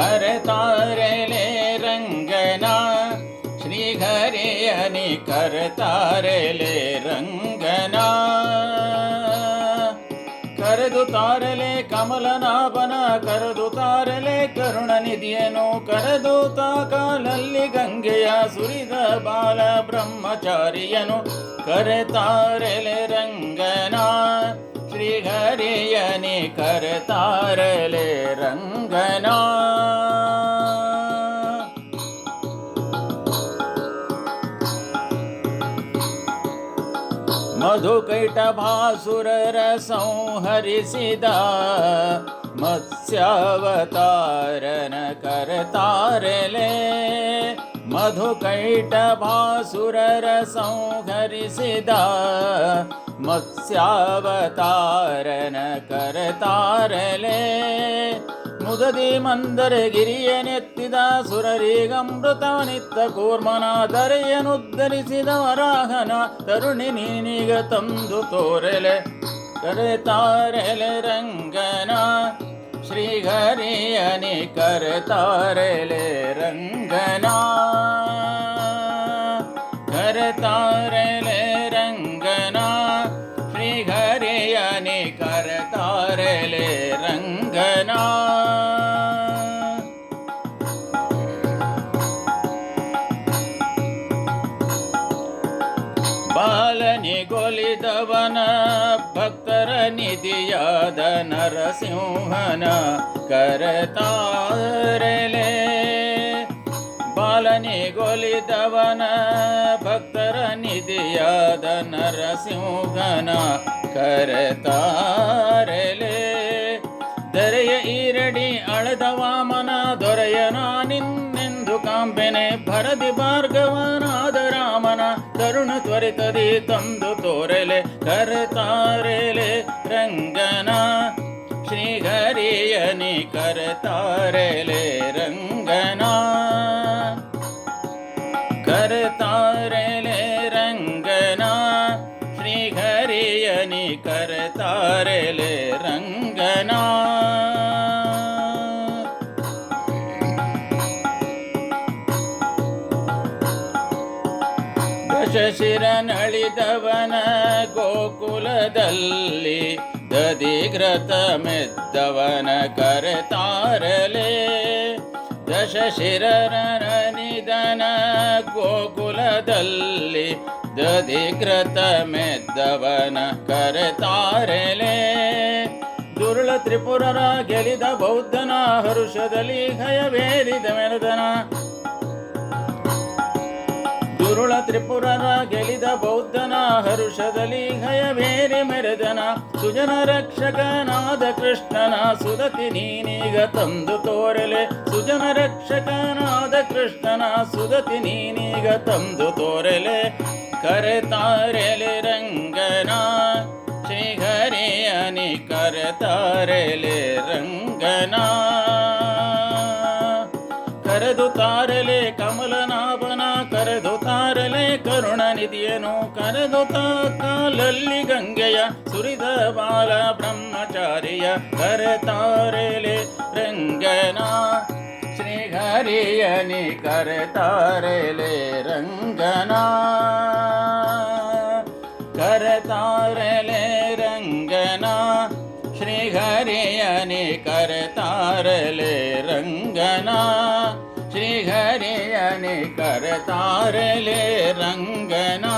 ಕರೆತಾರೆಲೆ ರಂಗನ ಶ್ರೀಹರಿಯನಿ ಕರೆತಾರೆಲೆ ರಂಗನ. ಕರೆದು ತಾರಲೆ ಕಮಲನಾಭನ, ಕರೆದು ತಾರಲೆ ಕರುಣನಿಧಿಯನು. ಕರೆದು ಕಾಲಲ್ಲಿ ಗಂಗೆಯ ಸುರಿದ ಬಾಲ ಬ್ರಹ್ಮಚಾರಿಯನು. ಕರೆತಾರೆಲೆ ರಂಗನ ಶ್ರೀಹರಿಯನಿ ಕರೆತಾರಲೆ ರಂಗನ. ಮಧುಕೈಟಭಾಸುರರ ಸಂಹರಿಸಿದ ಮತ್ಸ್ಯಾವತಾರನ ಕರತಾರಲೆ. ಮಧುಕೈಟಭಾಸುರರ ಸಂಹರಿಸಿದ ಮತ್ಸ್ಯಾವತಾರನ ಕರತಾರಲೆ. ಮುದದಿ ಮಂದರ ಗಿರಿಯನೆತ್ತಿದ ಸುರರಿಗಮೃತವನಿತ್ತ ಕೂರ್ಮನ ದರೆಯನುದ್ಧರಿಸಿದ ವರಾಹನ ತರುಣಿ ನೀನೀಗ ತಂದು ತೋರೆಲೆ. ಕರೆತಾರೆಲೆ ರಂಗನ, ಶ್ರೀಹರಿಯನಿ ಕರೆತಾರೆಲೆ ರಂಗನ. ಕರೆತಾರೆಲೆ ಬಾಲನಿಗೊಲಿದವನ ಭಕ್ತರ ನಿಧಿಯಾದ ನರಸಿಂಹನ ಕರತಾರಲೆ. ಬಾಲನಿಗೊಲಿದವನ ಭಕ್ತರ ನಿಧಿಯಾದ ನರಸಿಂಹನ ಕರತಾರಲೆ. ಕಾಂಬೆನೆ ಭರದಿ ಭಾರ್ಗವನಾದ ರಾಮನ ತರುಣ ತ್ವರಿತದಿ ತಂದು ತೋರೆಲೆ, ಕರತಾರೆಲೆ ರಂಗನ. ಶ್ರೀಹರಿಯನಿ ಕರತಾರೆಲೆ ರಂಗನ. ಕರತಾರೆಲೆ ರಂಗನ. ಶ್ರೀಹರಿಯನಿ ಕರತಾರೆಲೆ ರಂಗನ. ದಶಶಿರನಳಿದವನ ಗೋಕುಲದಲ್ಲಿ ದಧಿಗ್ರತ ಮೆದ್ದವನ ಕರೆತಾರಲೆ. ದಶಶಿರನ ನಿಧನ ಗೋಕುಲದಲ್ಲಿ ದಧಿಗ್ರತ ಮೆದ್ದವನ ಕರೆತಾರಲೆ. ದುರುಳ ತ್ರಿಪುರರ ಗೆಲಿದ ಬೌದ್ಧನ ಹರುಷದಲ್ಲಿ ಭಯವೇರಿದ ಮೆರೆದನ ದುರುಳ ತ್ರಿಪುರರ ಗೆಲಿದ ಬೌದ್ಧನ ಹರುಷದಲ್ಲಿ ಭಯವೇರಿ ಮೆರೆದನ ಸುಜನ ರಕ್ಷಕನಾದ ಕೃಷ್ಣನ ಸುದತಿ ನೀನೀಗ ತಂದು ತೋರಲೆ. ಸುಜನ ರಕ್ಷಕನಾದ ಕೃಷ್ಣನ ಸುದತಿ ನೀನೀಗ ತಂದು ತೋರಲೆ. ಕರೆತಾರೆಲೆ ರಂಗನ ಶ್ರೀಹರಿಯನಿ ಕರೆತಾರೆಲೆ ರಂಗನ. ಕರೆದು ತಾರಲೆ ಕಮಲನಾಭನ, ಕರೆದು ತಾರಲೆ ಕರುಣ ನಿಧಿಯನು ಕರೆದು ತಾ ಕಾಲಲ್ಲಿ ಗಂಗೆಯ ಸುರಿದ ಬಾಲ ಬ್ರಹ್ಮಚಾರಿಯ ಕರೆತಾರೆಲೆ ರಂಗನ. ಶ್ರೀಹರಿಯನಿ ಕರೆತಾರೆಲೆ ರಂಗನ. ಕರೆತಾರಲೆ ರಂಗನ. ಶ್ರೀಹರಿಯನಿ ಕರೆತಾರಲೆ ರಂಗನ. करतारले रङ्गना